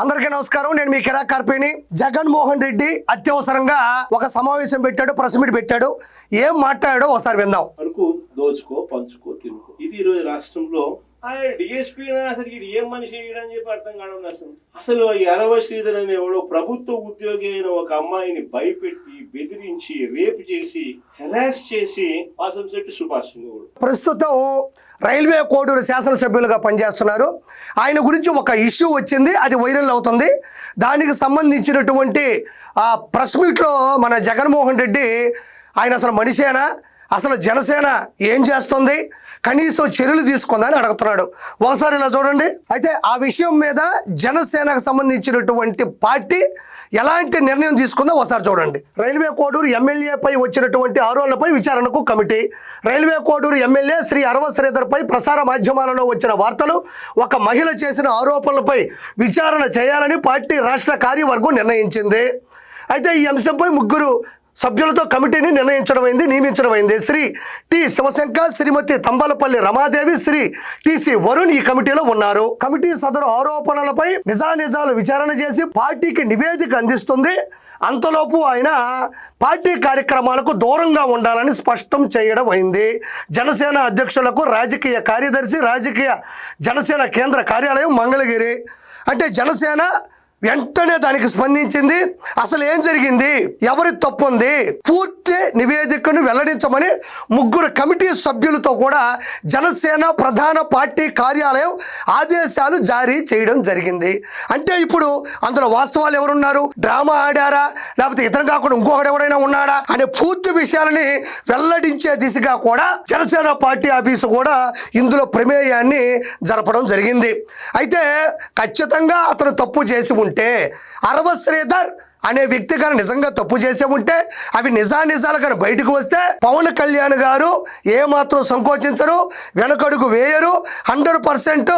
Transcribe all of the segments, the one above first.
అందరికీ నమస్కారం. నేను మీ కిరా కార్పేని. జగన్మోహన్ రెడ్డి అత్యవసరంగా ఒక సమావేశం పెట్టాడు ప్రెస్ మీట్ పెట్టాడు. ఏం మాట్లాడాడో ఒకసారి విందాం. దోచుకో పంచుకో తినుకో. ఇది ఈరోజు రాష్ట్రంలో ఆయన డిఎస్పీ అసలు ఇది ఏం మనిషి అని చెప్పి అర్థం కావడం అసలు. అసలు ఎరవ శ్రీధర్ శ్రీధర్ ఎవడో ప్రభుత్వ ఉద్యోగి అయిన ఒక అమ్మాయిని భయపెట్టి బెదిరించి రేపు చేసి హెరాస్ చేసి వాసంశెట్టి సుభాష్ ప్రస్తుతం రైల్వే కోడూరు శాసనసభ్యులుగా పనిచేస్తున్నారు. ఆయన గురించి ఒక ఇష్యూ వచ్చింది అది వైరల్ అవుతుంది. దానికి సంబంధించినటువంటి ఆ ప్రెస్ మీట్లో మన జగన్మోహన్ రెడ్డి ఆయన అసలు మనిషేనా? అసలు జనసేన ఏం చేస్తుంది? కనీసం చర్యలు తీసుకుందని అడుగుతున్నాడు. ఒకసారి ఇలా చూడండి. అయితే ఆ విషయం మీద జనసేనకు సంబంధించినటువంటి పార్టీ ఎలాంటి నిర్ణయం తీసుకుందో ఒకసారి చూడండి. రైల్వే కోడూరు ఎమ్మెల్యేపై వచ్చినటువంటి ఆరోపణలపై విచారణకు committee railway Koduru MLA Shri Arava శ్రీధర్పై ప్రసార మాధ్యమాలలో వచ్చిన వార్తలు ఒక మహిళ చేసిన ఆరోపణలపై విచారణ చేయాలని పార్టీ రాష్ట్ర కార్యవర్గం నిర్ణయించింది. అయితే ఈ అంశంపై ముగ్గురు సభ్యులతో కమిటీని నిర్ణయించడం అయింది నియమించడం శ్రీ టి. శివశంకర్ శ్రీమతి తంబాలపల్లి రమాదేవి శ్రీ టిసి వరుణ్ ఈ కమిటీలో ఉన్నారు. కమిటీ సదరు ఆరోపణలపై నిజానిజాలు విచారణ చేసి పార్టీకి నివేదిక అందిస్తుంది. అంతలోపు ఆయన పార్టీ కార్యక్రమాలకు దూరంగా ఉండాలని స్పష్టం చేయడం అయింది. జనసేన అధ్యక్షులకు రాజకీయ కార్యదర్శి రాజకీయ జనసేన కేంద్ర కార్యాలయం మంగళగిరి. అంటే జనసేన వెంటనే దానికి స్పందించింది. అసలు ఏం జరిగింది? ఎవరి తప్పు ఉంది? పూర్తి నివేదికను వెల్లడించమని ముగ్గురు కమిటీ సభ్యులతో కూడా జనసేన ప్రధాన పార్టీ కార్యాలయం ఆదేశాలు జారీ చేయడం జరిగింది. అంటే ఇప్పుడు అందులో వాస్తవాలు ఎవరున్నారు? డ్రామా ఆడారా? లేకపోతే ఇతను కాకుండా ఇంకొకటి ఎవడైనా ఉన్నాడా? అనే పూర్తి విషయాలని వెల్లడించే దిశగా కూడా జనసేన పార్టీ ఆఫీసు కూడా ఇందులో ప్రమేయాన్ని జరపడం జరిగింది. అయితే ఖచ్చితంగా అతను తప్పు చేసి అంటే అరవ శ్రీధర్ అనే వ్యక్తి కానీ నిజంగా తప్పు చేసే ఉంటే అవి నిజానిజాలు కానీ బయటకు వస్తే పవన్ కళ్యాణ్ గారు ఏమాత్రం సంకోచించరు వెనకడుగు వేయరు హండ్రెడ్ పర్సెంట్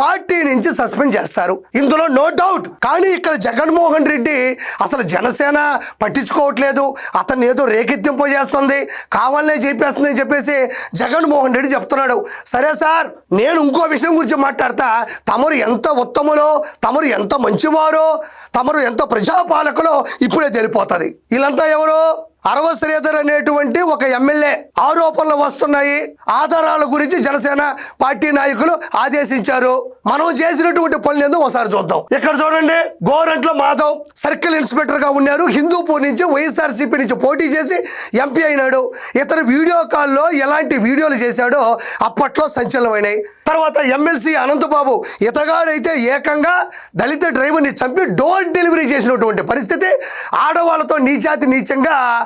పార్టీ నుంచి సస్పెండ్ చేస్తారు. ఇందులో నో డౌట్. కానీ ఇక్కడ జగన్మోహన్ రెడ్డి అసలు జనసేన పట్టించుకోవట్లేదు. అతన్ని ఏదో రేకెత్తింపు చేస్తుంది. కావాలనే చెప్పేస్తుంది అని చెప్పేసి జగన్మోహన్ రెడ్డి చెప్తున్నాడు. సరే సార్ నేను ఇంకో విషయం గురించి మాట్లాడతా. తమరు ఎంత ఉత్తములో తమరు ఎంత మంచివారో తమరు ఎంతో ప్రజాపాలకులో ఇప్పుడే తెలిపోతుంది. వీళ్ళంతా ఎవరు? అరవ శ్రీధర్ అనేటువంటి ఒక ఎమ్మెల్యే ఆరోపణలు వస్తున్నాయి. ఆధారాల గురించి జనసేన పార్టీ నాయకులు ఆదేశించారు. మనం చేసినటువంటి పనులు ఏందో ఒకసారి చూద్దాం. ఇక్కడ చూడండి గోరంట్ల మాధవ్ సర్కిల్ ఇన్స్పెక్టర్గా ఉన్నారు. హిందూపూర్ నుంచి వైఎస్ఆర్సీపీ నుంచి పోటీ చేసి ఎంపీ అయినాడు. ఇతను వీడియో కాల్లో ఎలాంటి వీడియోలు చేశాడో అప్పట్లో సంచలనమైనాయి. తర్వాత ఎమ్మెల్సీ అనంతబాబు ఇతగాడైతే ఏకంగా దళిత డ్రైవర్ని చంపి డోర్ డెలివరీ చేసినటువంటి పరిస్థితి ఆడవాళ్ళతో నీచాతి నీచంగా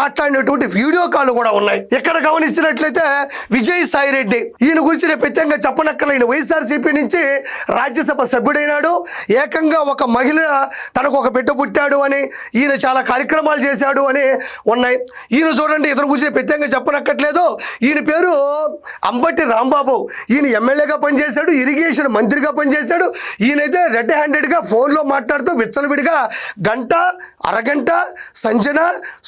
మాట్లాడినటువంటి వీడియో కాల్ కూడా ఉన్నాయి. ఇక్కడ గమనించినట్లయితే విజయ్ సాయి రెడ్డి ఈయన గురించి నేను ప్రత్యేకంగా చెప్పనక్కర్లేని వైఎస్ఆర్సీపీ నుంచి రాజ్యసభ సభ్యుడైనాడు. ఏకంగా ఒక మహిళ తనకు ఒక బిడ్డ పుట్టాడు అని ఈయన చాలా కార్యక్రమాలు చేశాడు అని ఉన్నాయి. ఈయన చూడండి ఇతను గురించి ప్రత్యేకంగా చెప్పనక్కట్లేదు ఈయన పేరు అంబట్టి రాంబాబు. ఈయన ఎమ్మెల్యేగా పనిచేశాడు ఇరిగేషన్ మంత్రిగా పనిచేశాడు. ఈయనైతే రెడ్ హ్యాండెడ్గా ఫోన్లో మాట్లాడుతూ విచ్చలవిడిగా గంట అరగంట సంజన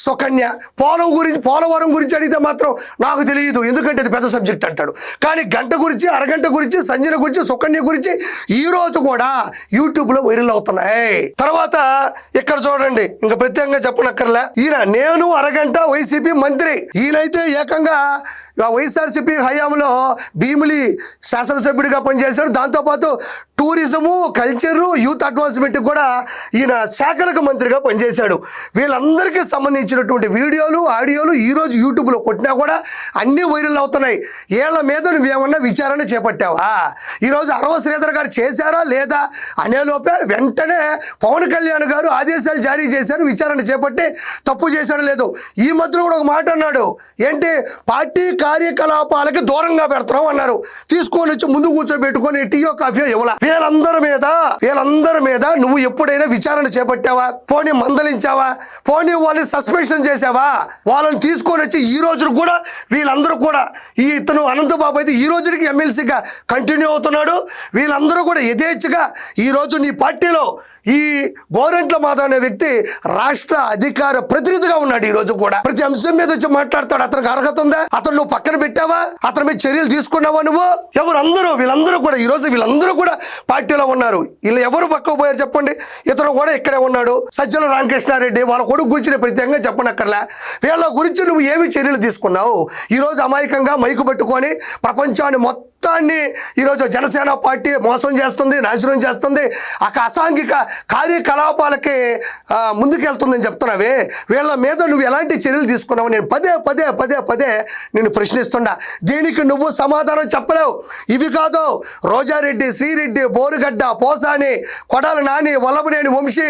సుకన్య పోలవరం గురించి పోలవరం గురించి అడిగితే మాత్రం నాకు తెలియదు. ఎందుకంటే అది పెద్ద సబ్జెక్ట్ అంటాడు. కానీ గంట గురించి అరగంట గురించి సంజన గురించి సుకన్య గురించి ఈ రోజు కూడా యూట్యూబ్లో వైరల్ అవుతున్నాయి. తర్వాత ఇక్కడ చూడండి ఇంకా ప్రత్యేకంగా చెప్పనక్కర్లే. ఈయన నేను అరగంట వైసీపీ మంత్రి. ఈయనైతే ఏకంగా వైఎస్ఆర్సీపీ హయాంలో భీమిలి శాసనసభ్యుడిగా పనిచేశాడు. దాంతోపాటు టూరిజము కల్చరు యూత్ అడ్వాన్స్మెంట్ కూడా ఈయన శాఖలకు మంత్రిగా పనిచేశాడు. వీళ్ళందరికీ సంబంధించినటువంటి వీడియోలు ఆడియోలు ఈరోజు యూట్యూబ్లో కొట్టినా కూడా అన్నీ వైరల్ అవుతున్నాయి. వీళ్ళ మీద నువ్వేమన్నా విచారణ చేపట్టావా? ఈరోజు అరవ శ్రీధర్ గారు చేశారా లేదా అనే లోపే వెంటనే పవన్ కళ్యాణ్ గారు ఆదేశాలు జారీ చేశారు విచారణ చేపట్టి తప్పు చేశాడు లేదు. ఈ మధ్యలో కూడా ఒక మాట అన్నాడు. ఏంటి? పార్టీ కార్యకలాపాలకి దూరంగా పెడతాం అన్నారు. తీసుకొని వచ్చి ముందు కూర్చోబెట్టుకొని టీయో కాఫీ ఇవ్వాల? వీళ్ళందరి మీద వీళ్ళందరి మీద నువ్వు ఎప్పుడైనా విచారణ చేపట్టావా? పోనీ మందలించావా? పోనీ వాళ్ళని సస్పెన్షన్ చేసావా పెట్టావా వాళ్ళని తీసుకొని వచ్చి ఈ రోజు కూడా వీళ్ళందరూ కూడా ఈ ఇతను అనంతబాబు అయితే ఈ రోజుకి ఎమ్మెల్సీగా కంటిన్యూ అవుతున్నాడు. వీళ్ళందరూ కూడా యథేచ్ఛగా ఈ రోజు నీ పార్టీలో ఈ గోరెంట్ల మాధవ్ అనే వ్యక్తి రాష్ట్ర అధికార ప్రతినిధిగా ఉన్నాడు ఈ రోజు కూడా. ప్రతి అంశం మీద వచ్చి మాట్లాడతాడు. అతనికి అర్హత ఉందా? అతను నువ్వు పక్కన పెట్టావా? అతని మీద చర్యలు తీసుకున్నావా నువ్వు? ఎవరు అందరూ వీళ్ళందరూ కూడా ఈ రోజు వీళ్ళందరూ కూడా పార్టీలో ఉన్నారు. వీళ్ళు ఎవరు పక్కకు పోయారు చెప్పండి? ఇతను కూడా ఇక్కడే ఉన్నాడు. సజ్జల రామకృష్ణారెడ్డి వాళ్ళ కొడుకు గురించి ప్రత్యేకంగా చెప్పనక్కర్లే. వీళ్ళ గురించి నువ్వు ఏమి చర్యలు తీసుకున్నావు? ఈరోజు అమాయకంగా మైకు పట్టుకొని ప్రపంచాన్ని మొత్తం మొత్తాన్ని ఈరోజు జనసేన పార్టీ మోసం చేస్తుంది నాశనం చేస్తుంది. ఆ అసాంఘిక కార్యకలాపాలకి ముందుకెళ్తుందని చెప్తున్నావే. వీళ్ళ మీద నువ్వు ఎలాంటి చర్యలు తీసుకున్నావు నేను పదే పదే పదే పదే నేను ప్రశ్నిస్తుండా. దీనికి నువ్వు సమాధానం చెప్పలేవు. ఇవి కాదు రోజారెడ్డి శ్రీరెడ్డి బోరుగడ్డ పోసాని కొడాల నాని వల్లభనేని వంశీ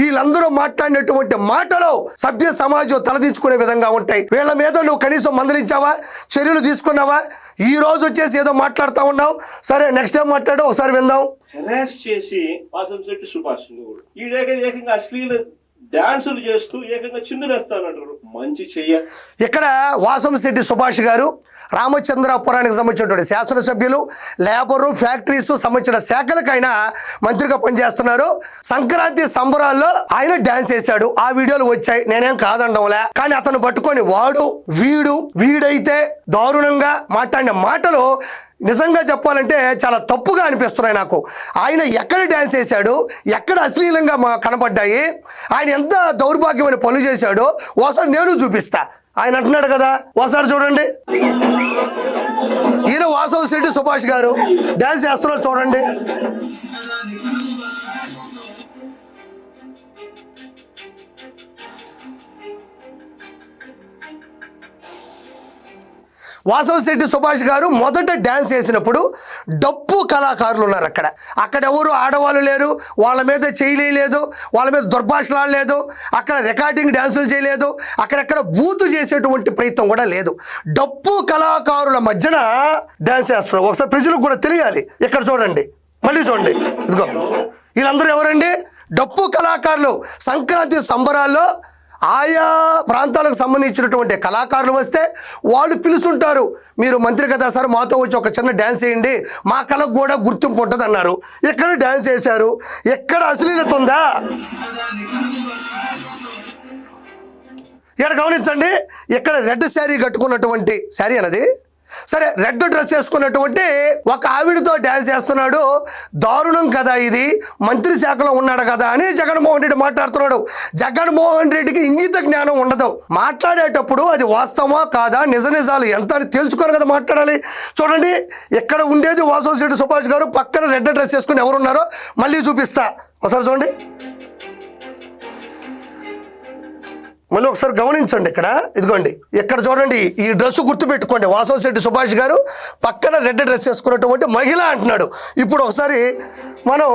వీళ్ళందరూ మాట్లాడినటువంటి మాటలు సభ్య సమాజం తలదించుకునే విధంగా ఉంటాయి. వీళ్ళ మీద నువ్వు కనీసం మందలించావా? చర్యలు తీసుకున్నావా? ఈ రోజు వచ్చేసి ఏదో మాట్లాడుతూ ఉన్నావు. సరే నెక్స్ట్ టైం మాట్లాడు? ఒకసారి విందాం. హెరాస్ చేసి వాసంశెట్టి సుభాష్ కూడా ఈడేక ఏకంగా అశ్లీల డాన్సులు చేస్తూ ఏకంగా చిందులేస్తానంటారు. మంచి చెయ్య. ఇక్కడ వాసంశెట్టి సుభాష్ గారు రామచంద్రపురానికి సంబంధించినటువంటి శాసనసభ్యులు లేబరు ఫ్యాక్టరీస్ సంబంధించిన శాఖలకైనా మంత్రిగా పనిచేస్తున్నారు. సంక్రాంతి సంబరాల్లో ఆయన డ్యాన్స్ చేశాడు. ఆ వీడియోలు వచ్చాయి. నేనేం కాదండంలే కానీ అతను పట్టుకొని వాడు వీడు వీడైతే దారుణంగా మాట్లాడిన మాటలు నిజంగా చెప్పాలంటే చాలా తప్పుగా అనిపిస్తున్నాయి నాకు. ఆయన ఎక్కడ డ్యాన్స్ చేశాడు? ఎక్కడ అశ్లీలంగా మా కనపడ్డాయి? ఆయన ఎంత దౌర్భాగ్యమైన పనులు చేశాడో ఒకసారి నేను చూపిస్తా. ఆయన అంటున్నాడు కదా ఒకసారి చూడండి. ఈయన వాసవ శెట్టి సుభాష్ గారు డ్యాన్స్ చేస్తున్నారు చూడండి. వాసవ శెట్టి సుభాష్ గారు మొదట డ్యాన్స్ చేసినప్పుడు డప్పు కళాకారులు ఉన్నారు అక్కడ. అక్కడ ఎవరు ఆడవాళ్ళు లేరు వాళ్ళ మీద చేయలేదు వాళ్ళ మీద దుర్భాషలాడలేదు అక్కడ రికార్డింగ్ డ్యాన్సులు చేయలేదు అక్కడెక్కడ బూతు చేసేటువంటి ప్రయత్నం కూడా లేదు. డప్పు కళాకారుల మధ్యన డ్యాన్స్ చేస్తున్నారు. ఒకసారి ప్రజలకు కూడా తెలియాలి. ఇక్కడ చూడండి. మళ్ళీ చూడండి. ఇదిగో. వీళ్ళందరూ ఎవరండి? డప్పు కళాకారులు. సంక్రాంతి సంబరాల్లో ఆయా ప్రాంతాలకు సంబంధించినటువంటి కళాకారులు వస్తే వాళ్ళు పిలుచుంటారు మీరు మంత్రి కదా సార్ మాతో వచ్చి ఒక చిన్న డ్యాన్స్ చేయండి మా కళకు కూడా గుర్తింపు ఉంటుంది అన్నారు. ఎక్కడ డ్యాన్స్ చేశారు ఎక్కడ అశ్లీలత ఉందా? ఇక్కడ గమనించండి ఇక్కడ రెడ్ శారీ కట్టుకున్నటువంటి శారీ అన్నది. సరే రెడ్ డ్రెస్ వేసుకున్నటువంటి ఒక ఆవిడతో డ్యాన్స్ చేస్తున్నాడు. దారుణం కదా ఇది. మంత్రి శాఖలో ఉన్నాడు కదా అని జగన్మోహన్ రెడ్డి మాట్లాడుతున్నాడు. జగన్మోహన్ రెడ్డికి ఇంగిత జ్ఞానం ఉండదు. మాట్లాడేటప్పుడు అది వాస్తవమా కాదా నిజ నిజాలు ఎంత అని తెలుసుకొని కదా మాట్లాడాలి. చూడండి ఇక్కడ ఉండేది వాసవశెట్టి సుభాష్ గారు పక్కన రెడ్ డ్రెస్ వేసుకుని ఎవరున్నారో మళ్ళీ చూపిస్తా. ఒకసారి చూడండి. మళ్ళీ ఒకసారి గమనించండి ఇక్కడ. ఇదిగోండి ఇక్కడ చూడండి ఈ డ్రెస్ గుర్తుపెట్టుకోండి. వాసవశెట్టి సుభాష్ గారు పక్కన రెడ్ డ్రెస్ వేసుకున్నటువంటి మహిళ అంటున్నాడు. ఇప్పుడు ఒకసారి మనం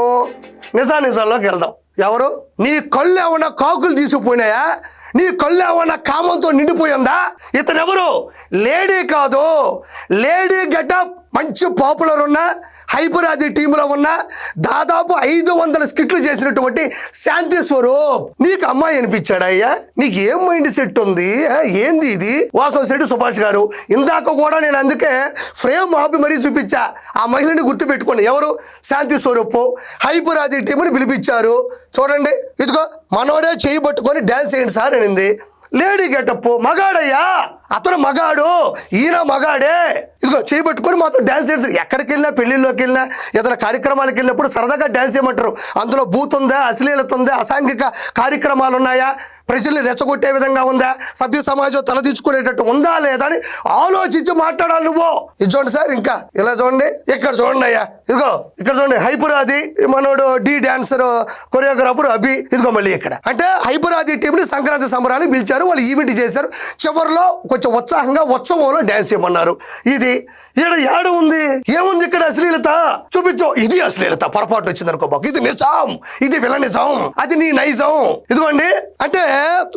నిజానిజాల్లోకి వెళ్దాం. ఎవరు? నీ కళ్ళు ఏమన్నా కాకులు తీసుకుపోయినాయా? నీ కళ్ళు ఏమన్నా కామంతో నిండిపోయిందా? ఇతనెవరు? లేడీ కాదు. Lady getup. మంచి పాపులర్ ఉన్న హైపరాది టీంలో ఉన్న దాదాపు ఐదు వందల స్కిట్లు చేసినటువంటి శాంతి స్వరూప్. నీకు అమ్మాయి అనిపించాడా అయ్యా? నీకు ఏం మైండ్ సెట్ ఉంది? ఏంది ఇది? వాసవ శెట్టి సుభాష్ గారు. ఇందాక కూడా నేను అందుకే ఫ్రేమ్ ఆపి మరీ చూపించా. ఆ మహిళని గుర్తుపెట్టుకోండి. ఎవరు? శాంతి స్వరూప్. హైపరాది టీంని పిలిపించారు. చూడండి. ఇదిగో మనోడే చేయి పట్టుకొని డ్యాన్స్ చేయండి సార్ అనింది. Lady getup. మగాడయ్యా? అతను మగాడు ఈయన మగాడే. ఇదిగో చేయి మాతో డ్యాన్స్ చేస్తారు ఎక్కడికి వెళ్ళినా పెళ్ళిళ్ళలోకి వెళ్ళినా ఏదైనా కార్యక్రమాలకు వెళ్ళినప్పుడు సరదాగా డ్యాన్స్ చేయమంటారు. అందులో బూత్ ఉందా అశ్లీలత ఉందా అసాంఘిక కార్యక్రమాలు ఉన్నాయా? ప్రజల్ని రెచ్చగొట్టే విధంగా ఉందా? సభ్య సమాజం తలదించుకునేటట్టు ఉందా లేదా అని ఆలోచించి మాట్లాడాలి నువ్వు. ఇది చూడండి సార్ ఇంకా ఇలా చూడండి. ఇక్కడ చూడండి అయ్యా. ఇదిగో ఇక్కడ చూడండి. హైపురాది మనోడు డి డాన్సర్ కొరియోగ్రాఫర్ అభి. ఇదిగో మళ్ళీ ఇక్కడ. అంటే హైపురాది టీంని సంక్రాంతి సంబరాలు పిలిచారు వాళ్ళు ఈవెంట్ చేశారు. చివరిలో కొంచెం ఉత్సాహంగా ఉత్సవంలో డ్యాన్స్ చేయమన్నారు. ఇది ఈడ ఏడ ఉంది? ఏముంది ఇక్కడ అశ్లీలత? చూపించు. ఇది అశ్లీలత. పొరపాటు వచ్చింది అనుకో ఇది నిజాం. ఇది విల నిజాం అది నీ నైజం. ఇదిగోండి.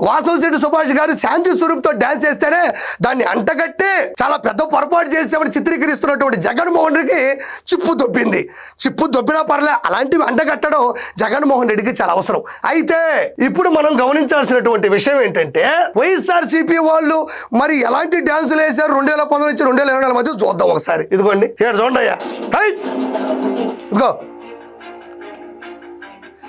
వాసవశెట్టి సుభాష్ గారు శాంతి స్వరూప్తో డాన్స్ చేస్తేనే దాన్ని అంటగట్టి చాలా పెద్ద పొరపాటు చేసేవాడు చిత్రీకరిస్తున్నటువంటి జగన్మోహన్ రెడ్డికి చిప్పు దొబ్బింది. చిప్పు దొబ్బినా పర్లే అలాంటివి అంటగట్టడం జగన్మోహన్ రెడ్డికి చాలా అవసరం. అయితే ఇప్పుడు మనం గమనించాల్సినటువంటి విషయం ఏంటంటే వైఎస్ఆర్ సిపి వాళ్ళు మరి ఎలాంటి డ్యాన్సులు వేశారు రెండు వేల పంతొమ్మిది నుంచి రెండు వేల ఇరవై నాలుగు మధ్య చూద్దాం ఒకసారి. ఇదిగోండి ఇక్కడ చూడండి అయ్యా. హై! ఇదిగో.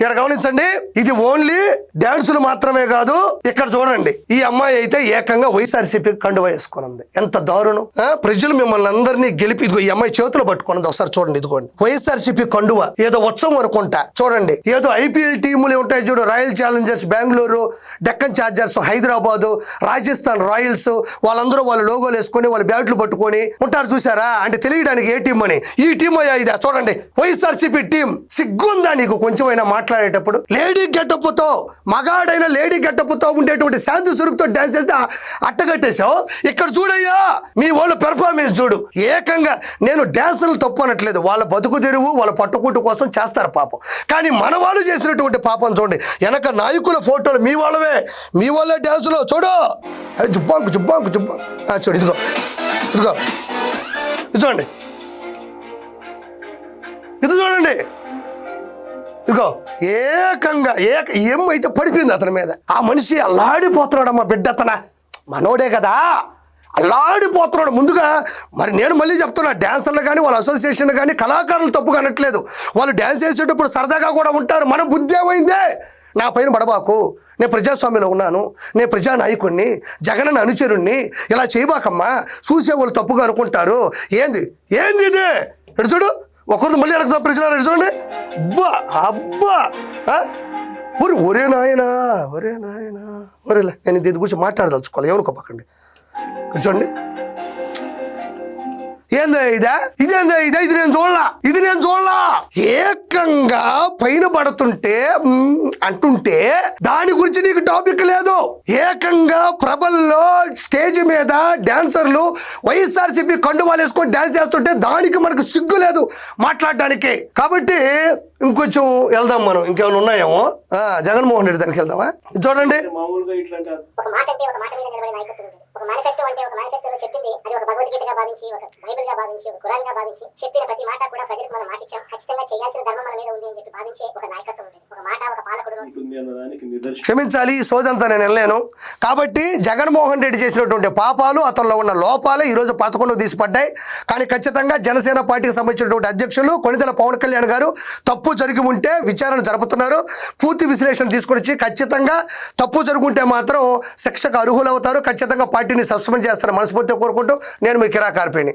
ఇక్కడ గమనించండి ఇది ఓన్లీ డాన్సులు మాత్రమే కాదు ఇక్కడ చూడండి ఈ అమ్మాయి అయితే ఏకంగా వైఎస్ఆర్సీపీ కండువా వేసుకుని ఎంత దారుణం ప్రజలు మిమ్మల్ని అందరినీ గెలిపి ఈ అమ్మాయి చేతులు పట్టుకున్నది ఒకసారి చూడండి ఇదిగోండి. వైఎస్ఆర్సీపీ కండువా ఏదో ఉత్సవం అనుకుంటా చూడండి. ఏదో ఐపీఎల్ టీములు ఉంటాయి చూడు royal challengers Bengaluru Deccan chargers Hyderabad Rajasthan royals వాళ్ళందరూ వాళ్ళ లోగోలు వేసుకొని వాళ్ళ బ్యాట్లు పట్టుకొని ఉంటారు చూసారా అంటే తెలియడానికి ఏ టీం అని. ఈ టీం అయ్యా ఇదా చూడండి. వైఎస్ఆర్సీపీ టీం సిగ్గుందా నీకు? కొంచెమైనా మాట్లాడేటప్పుడు లేడీ గెటప్తో మగాడైన లేడీ గెటప్తో ఉండేటువంటి శాంతి స్వరూప్తో డాన్స్ చేస్తే అట్టగట్టేశావు. ఇక్కడ చూడయ్యా మీ వాళ్ళు పెర్ఫార్మెన్స్ చూడు. ఏకంగా నేను డాన్సులు తప్పు అనట్లేదు. వాళ్ళ బతుకు తెరువు వాళ్ళ పట్టుకుంటు కోసం చేస్తారు పాపం. కానీ మన వాళ్ళు చేసినటువంటి పాపం చూడండి. వెనక నాయకుల ఫోటోలు మీ వాళ్ళవే. మీ వాళ్ళే డ్యాన్సులో చూడు. అది జుబ్బాంకు జుబ్బాంకు జుబ్బా. చూడు ఇదిగో. ఇదిగో. ఇది చూడండి. ఇది చూడండి. ఇదిగో ఏకంగా ఏక ఏమైతే పడిపోయింది అతని మీద? ఆ మనిషి అల్లాడిపోతున్నాడు అమ్మ బిడ్డ అతన. మనోడే కదా. అల్లాడిపోతున్నాడు. ముందుగా మరి నేను మళ్ళీ చెప్తున్నా డ్యాన్సర్లు కానీ వాళ్ళ అసోసియేషన్ కానీ కళాకారులు తప్పుగా అనట్లేదు వాళ్ళు డ్యాన్స్ చేసేటప్పుడు సరదాగా కూడా ఉంటారు. మనం బుద్ధి ఏమైందే? నా పైన పడబాకు. నేను ప్రజాస్వామ్యంలో ఉన్నాను. నేను ప్రజా నాయకుడిని జగనన్న అనుచరుణ్ణి ఇలా చేయబాకమ్మా. చూసేవాళ్ళు తప్పుగా అనుకుంటారు. ఏంది? ఏంది ఇది? చూడు? ఒకరిని మళ్ళీ అడుగుతాం ప్రజలు చూడండి అబ్బా అబ్బా! ఒరే ఒరే నాయనా ఒరే నాయనా ఒరేలే నేను దీని గురించి మాట్లాడదలుచుకోవాలి. ఏమనుకోపకండి. కూర్చోండి. ఏందా ఇదా? ఇదేందా ఇదా? ఇది నేను చూడలా. ఇది నేను చూడలా. ఏకంగా పైన పడుతుంటే అంటుంటే దాని గురించి నీకు టాపిక్ లేదు. ఏకంగా ప్రభల్లో స్టేజ్ మీద డాన్సర్లు వైఎస్ఆర్సీపీ కండువాలు వేసుకొని డాన్స్ చేస్తుంటే దానికి మనకు సిగ్గు లేదు మాట్లాడడానికి. కాబట్టి ఇంకొంచెం వెళ్దాం మనం. ఇంకేమైనా ఉన్నాయేమో? ఆ, జగన్మోహన్ రెడ్డి దానికి వెళ్దామా? చూడండి. మామూలుగా ఇట్లాంటి ఒక మాట అంటే ఒక మాట మీద నిలబడే నాయకత్వం ఉంటుంది ఒక మేనిఫెస్టో అంటే ఒక మేనిఫెస్టోలో చెప్పింది అది ఒక భగవద్గీతగా భావించి ఒక బైబిల్గా భావించి ఒక ఖురాన్గా భావించి చెప్పిన ప్రతి మాట కూడా ప్రజలకు మనం మాటిచ్చాం. ఖచ్చితంగా చేయాల్సిన ధర్మం మన మీద ఉంది అని చెప్పి భావించే ఒక నాయకత్వం ఉంటుంది ఒక మాట ఒక క్షమించాలి ఈ సోదంతా నేను వెళ్ళాను కాబట్టి జగన్మోహన్ రెడ్డి చేసినటువంటి పాపాలు అతనిలో ఉన్న లోపాలే ఈరోజు పథకంలో తీసిపడ్డాయి. కానీ ఖచ్చితంగా జనసేన పార్టీకి సంబంధించినటువంటి అధ్యక్షులు కొనిదెల పవన్ కళ్యాణ్ గారు తప్పు జరిగి ఉంటే విచారణ జరుపుతున్నారు. పూర్తి విశ్లేషణ తీసుకొని వచ్చి ఖచ్చితంగా తప్పు జరుగుంటే మాత్రం శిక్షకు అర్హులవుతారు. ఖచ్చితంగా పార్టీని సస్పెండ్ చేస్తారని మనస్ఫూర్తిగా కోరుకుంటూ నేను మీ కిరా కార్పేని